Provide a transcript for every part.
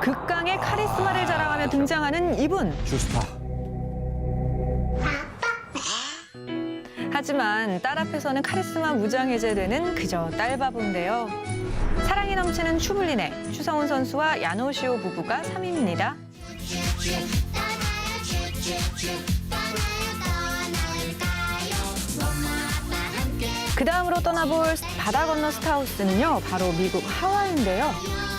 극강의 카리스마를 자랑하며 등장하는 이분. 주스타. 하지만 딸 앞에서는 카리스마 무장해제되는 그저 딸바보인데요. 사랑이 넘치는 추블린의 추성훈 선수와 야노시오 부부가 3위입니다. 그 다음으로 떠나볼 바다 건너 스타우스는요, 바로 미국 하와이인데요.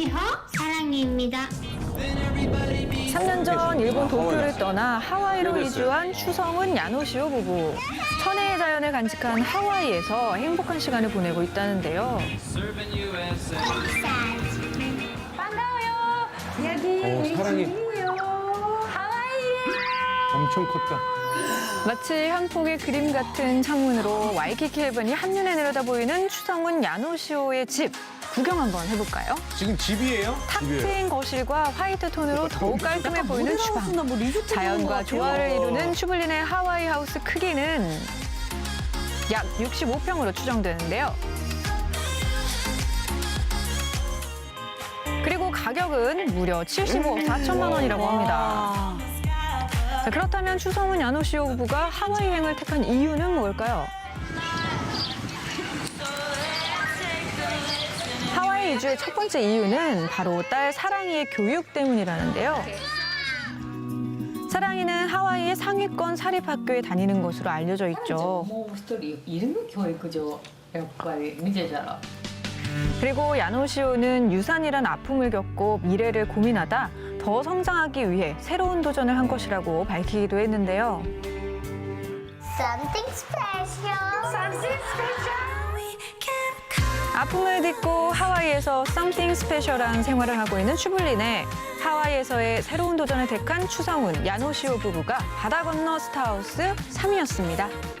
지호 사랑입니다. 3년 전 일본 도쿄를 떠나 하와이로 이주한 추성훈 야노시오 부부. 천혜의 자연을 간직한 하와이에서 행복한 시간을 보내고 있다는데요. 반가워요. 여기 오, 사랑이 하와이에. 엄청 컸다. 마치 한 폭의 그림 같은 창문으로 와이키키 해변이 한눈에 내려다 보이는 추성훈 야노시오의 집 구경 한번 해볼까요? 지금 집이에요? 탁 트인 거실과 화이트 톤으로 더욱 깔끔해 보이는 주방. 자연과 조화를 이루는 슈블린의 하와이 하우스 크기는 약 65평으로 추정되는데요. 그리고 가격은 무려 75억 4천만 원이라고 합니다. 자, 그렇다면 추성훈 야노시 오 부부가 하와이 여행을 택한 이유는 뭘까요? 서울 이주의 첫 번째 이유는 바로 딸 사랑이의 교육 때문이라는데요. 사랑이는 하와이의 상위권 사립학교에 다니는 것으로 알려져 있죠. 그리고 야노시오는 유산이란 아픔을 겪고 미래를 고민하다 더 성장하기 위해 새로운 도전을 한 것이라고 밝히기도 했는데요. Something special. Something special. 아픔을 딛고 하와이에서 something special한 생활을 하고 있는 슈블린의 하와이에서의 새로운 도전을 택한 추성훈, 야노시오 부부가 바다 건너 스타하우스 3위였습니다.